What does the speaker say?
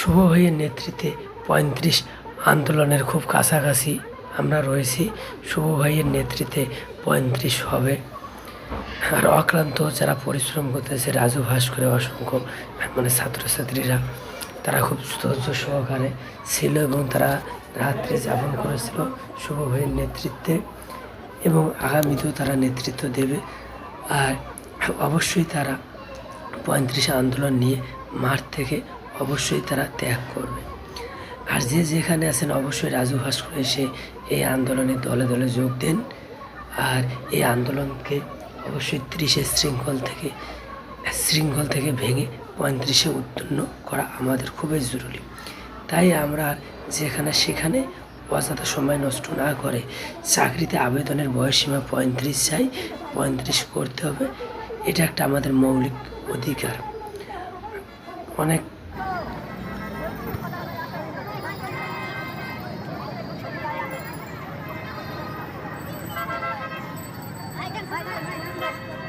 শুভ ভাইয়ের নেতৃত্বে পঁয়ত্রিশ আন্দোলনের খুব কাছাকাছি আমরা রয়েছি। শুভ ভাইয়ের নেতৃত্বে পঁয়ত্রিশ হবে। আর অক্লান্ত যারা পরিশ্রম করতেছে, রাজু ভাস করে অসংখ্য মানে ছাত্রছাত্রীরা, তারা খুব ধৈর্য সহকারে ছিল এবং তারা রাত্রি যাপন করেছিল শুভ ভাইয়ের নেতৃত্বে এবং আগামীতেও তারা নেতৃত্ব দেবে। আর অবশ্যই তারা পঁয়ত্রিশ আন্দোলন নিয়ে মাঠ থেকে অবশ্যই তারা ত্যাগ করবে। আর যে যেখানে আছেন অবশ্যই রাজু ভাস্কর এসে এই আন্দোলনে দলে দলে যোগ দেন। আর এই আন্দোলনকে অবশ্যই ত্রিশের শৃঙ্খল থেকে শৃঙ্খল থেকে ভেঙে পঁয়ত্রিশে উত্তীর্ণ করা আমাদের খুবই জরুরি। তাই আমরা যেখানে সেখানে অযথা সময় নষ্ট না করে চাকরিতে আবেদনের বয়সসীমা পঁয়ত্রিশ চাই, পঁয়ত্রিশ করতে হবে। এটা একটা আমাদের মৌলিক অধিকার। অনেক đây, đây, đây, đây.